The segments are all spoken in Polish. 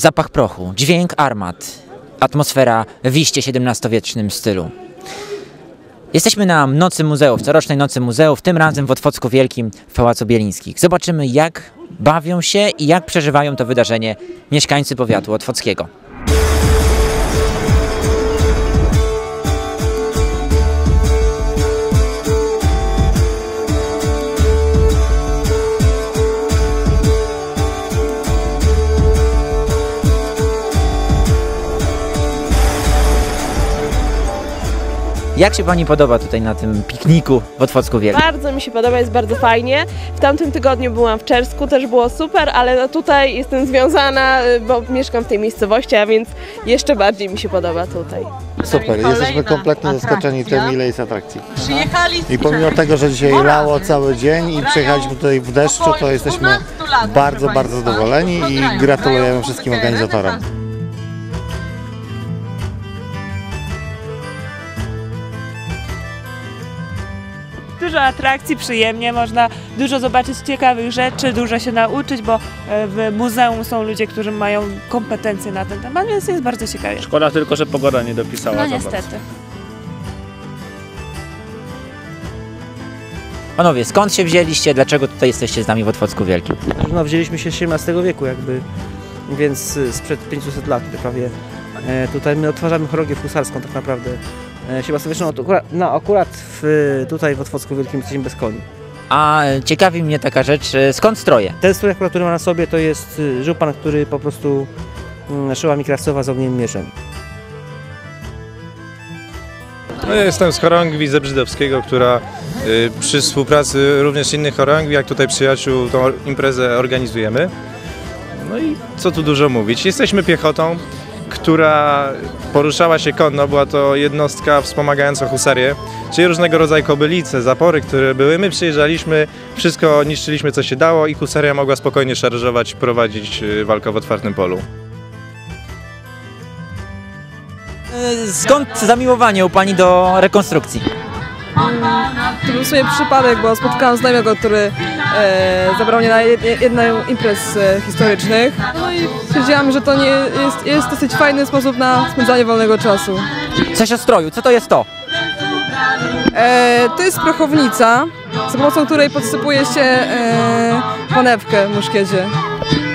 Zapach prochu, dźwięk armat, atmosfera w iście XVII-wiecznym stylu. Jesteśmy na Nocy Muzeów, corocznej Nocy Muzeów, tym razem w Otwocku Wielkim w Pałacu Bielińskich. Zobaczymy jak bawią się i jak przeżywają to wydarzenie mieszkańcy powiatu otwockiego. Jak się Pani podoba tutaj na tym pikniku w Otwocku Wielkim? Bardzo mi się podoba, jest bardzo fajnie. W tamtym tygodniu byłam w Czersku, też było super, ale no tutaj jestem związana, y, bo mieszkam w tej miejscowości, a więc jeszcze bardziej mi się podoba tutaj. Super, jesteśmy kompletnie zaskoczeni tym, ile jest atrakcji. Przyjechali I pomimo tego, że dzisiaj lało cały dzień i przyjechaliśmy tutaj w deszczu, to jesteśmy bardzo, bardzo zadowoleni i gratulujemy wszystkim organizatorom. Dużo atrakcji, przyjemnie, można dużo zobaczyć ciekawych rzeczy, dużo się nauczyć, bo e, w muzeum są ludzie, którzy mają kompetencje na ten temat, więc jest bardzo ciekawie. Szkoda tylko, że pogoda nie dopisała. No za niestety. Panowie, skąd się wzięliście? Dlaczego tutaj jesteście z nami w Otwocku Wielkim? No, wzięliśmy się z XVII wieku jakby, więc y, sprzed 500 lat prawie. E, tutaj my odtwarzamy chorągiew husarską tak naprawdę. E, XVII-wieczną, no, akurat, no akurat w, tutaj w Otwocku Wielkim jesteśmy bez koni. A e, ciekawi mnie taka rzecz, e, skąd stroje? Ten strój akurat, który ma na sobie to jest żupan, który po prostu mm, szyła mi Krasowa z ogniem mieczem. No, ja jestem z chorągwi Zebrzydowskiego, która y, przy współpracy również innych chorągwi, jak tutaj przyjaciół, tą imprezę organizujemy. No i co tu dużo mówić. Jesteśmy piechotą, która poruszała się konno. Była to jednostka wspomagająca husarię, czyli różnego rodzaju kobylice, zapory, które były. My przyjeżdżaliśmy, wszystko niszczyliśmy co się dało i husaria mogła spokojnie szarżować, prowadzić y, walkę w otwartym polu. E, Skąd zamiłowanie u Pani do rekonstrukcji? To był w sumie przypadek, bo spotkałam znajomego, który e, zabrał mnie na jed, jedną imprez e, historycznych. No i stwierdziłam, że to nie jest, jest dosyć fajny sposób na spędzanie wolnego czasu. Coś o stroju, co to jest to? E, to jest prochownica, za pomocą której podsypuje się e, panewkę w muszkiedzie.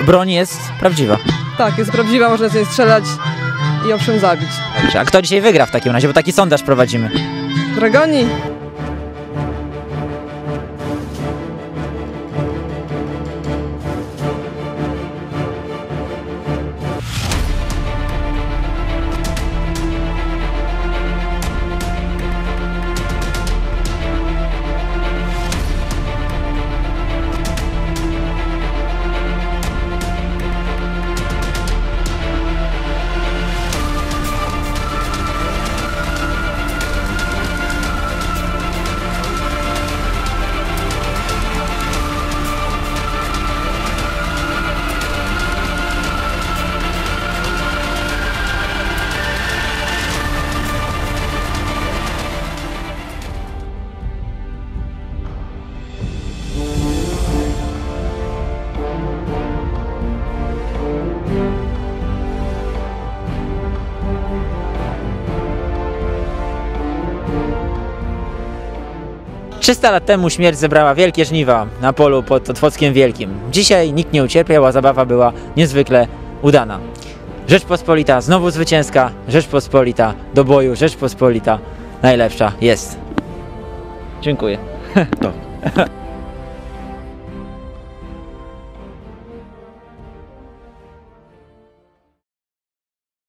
Broń jest prawdziwa. Tak, jest prawdziwa, można z niej strzelać i owszem zabić. Dobrze, a kto dzisiaj wygra w takim razie, bo taki sondaż prowadzimy? Dragoni, Trzysta lat temu śmierć zebrała wielkie żniwa na polu pod Otwockiem Wielkim. Dzisiaj nikt nie ucierpiał, a zabawa była niezwykle udana. Rzeczpospolita znowu zwycięska, Rzeczpospolita do boju, Rzeczpospolita najlepsza jest. Dziękuję.